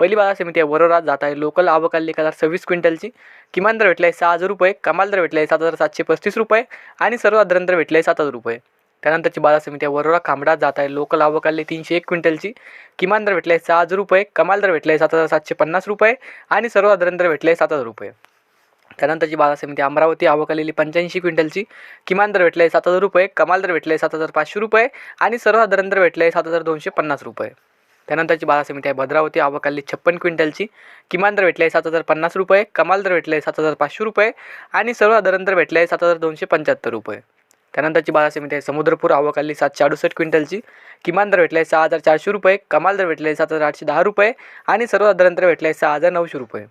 पहिली बाजार समिती आहे वरोरात जात आहे. लोकल आवक आली एक हजार सव्वीस क्विंटलची. किमान दर भेटला आहे सहा हजार रुपये कमाल दर भेटला आहे सात हजार सातशे पस्तीस रुपये आणि सर्वसाधारण दर भेटला आहे सात हजार रुपये. त्यानंतरची बाजार समिती आहे वरोरा खांबडा जात आहे. लोकल आवक आली तीनशे एक क्विंटलची. किमान दर भेटला आहे सहा हजार रुपये कमाल दर भेटला आहे सात हजार सातशे पन्नास रुपये आणि सर्वसाधारण दर भेटला आहे सात हजार रुपये. त्यानंतरची बाजार समिती अमरावती आवक आलेली पंच्याऐंशी क्विंटलची. किमान दर भेटला आहे सात हजार रुपये कमाल दर भेटला आहे सात हजार पाचशे रुपये आणि सर्वसाधारण दर भेटला आहे सात हजार दोनशे पन्नास रुपये. त्यानंतरची बाजार समिती आहे. भद्रावती आवक आली छप्पन क्विंटलची. किमान दर भेटले आहे सात हजार पन्नास रुपये. कमाल दर भेटले आहे सात हजार पाचशे रुपये. आणि सर्वसाधारण दर भेटले आहे सात हजार दोनशे पंच्याहत्तर रुपये. त्यानंतरची बाजार समिती आहे. समुद्रपूर आवक आली सातशे अडुसष्ट क्विंटलची. किमान दर भेटले आहे सहा हजार चारशे रुपये. कमाल दर भेटले आहे सात हजार आठशे दहा रुपये. आणि सर्वसाधारण दर भेटले आहे सहा हजार नऊशे रुपये.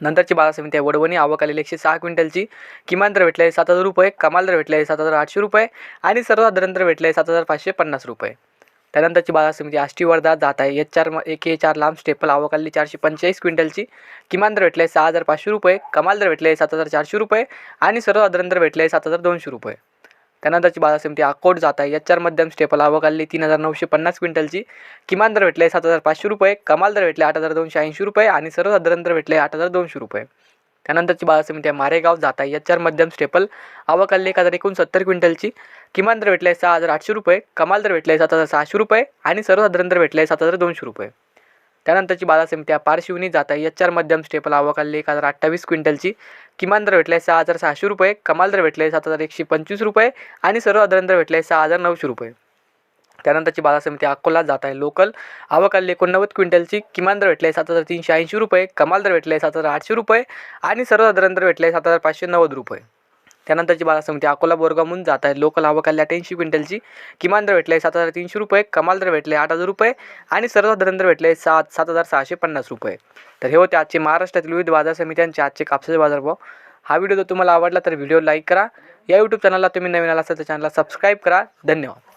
नंतरची बाजार समिती आहे. वडवणी आवक आलेली एकशे सहा क्विंटलची. किमान दर भेटले आहे सात हजार रुपये. कमाल दर भेटले आहे सात हजार आठशे रुपये. आणि सर्वसाधारण दर भेटले आहे सात हजार पाचशे पन्नास रुपये. त्यानंतरची बाजार समिती आष्टी वर्धा जात आहे. एच चार एक ए चार लांब स्टेपल आवक चारशे पंचेचाळीस क्विंटलची किमान दर भेटले आहे सहा हजार पाचशे रुपये कमाल दर भेटले सात हजार चारशे रुपये आणि सर्वसाधारण दर भेटले सात हजार दोनशे रुपये. त्यानंतरची बाजार समिती अकोट जात आहे. एच चार मध्यम स्टेपल आवक तीन हजार नऊशे पन्नास क्विंटलची किमान दर भेटले आहे सात हजार पाचशे रुपये कमाल दर भेटले आठ हजार दोनशे ऐंशी रुपये आणि सर्वसाधारण दर भेटले आठ हजार दोनशे रुपये. त्यानंतरची बाजार समिती आहे मारेगाव जाता आहे एच चार मध्यम स्टेपल. आवक आली एक हजार एकोणसत्तर क्विंटलची. किमान दर भेटले आहे सहा हजार आठशे रुपये कमाल दर भेटले आहे सात हजार सहाशे रुपये आणि सर्वसाधारण दर भेटले आहे सात हजार दोनशे रुपये. त्यानंतरची बाजार समिती आहे पारशिवनी जात आहे एच आर मध्यम स्टेपल. आवक आली एक हजार अठ्ठावीस क्विंटलची. किमान दर भेटले आहे सहा हजार सहाशे रुपये कमाल दर भेटले आहे सात हजार एकशे पंचवीस रुपये आणि सर्वसाधारण दर भेटले आहे सहा हजार नऊशे रुपये. त्यानंतरची बाजार समिती अकोला जात आहे. लोकल आवक एकोणनव्वद क्विंटलची. किमान दर भेटले आहे सात हजार तीनशे ऐंशी रुपये. कमाल दर भेटले आहे सात हजार आठशे रुपये. आणि सर्वसाधारण दर भेटले आहे सात हजार पाचशे नव्वद रुपये. त्यानंतरची बाजार समिती अकोला बोरगामून जात आहे. लोकल आवक आलेली क्विंटलची. किमान दर भेटले आहे सात हजार तीनशे रुपये. कमाल दर भेटले आठ हजार रुपये. आणि सर्वसाधारण दर भेटले सात सात हजार सहाशे पन्नास रुपये. तर हे होते आजचे महाराष्ट्रातील विविध बाजार समित्यांचे आजचे कापसाचे बाजारभाव. हा व्हिडिओ जर तुम्हाला आवडला तर व्हिडिओ लाईक करा. या यूट्यूब चॅनलला तुम्ही नवीन आला असाल तर चॅनलला सबस्क्राईब करा. धन्यवाद.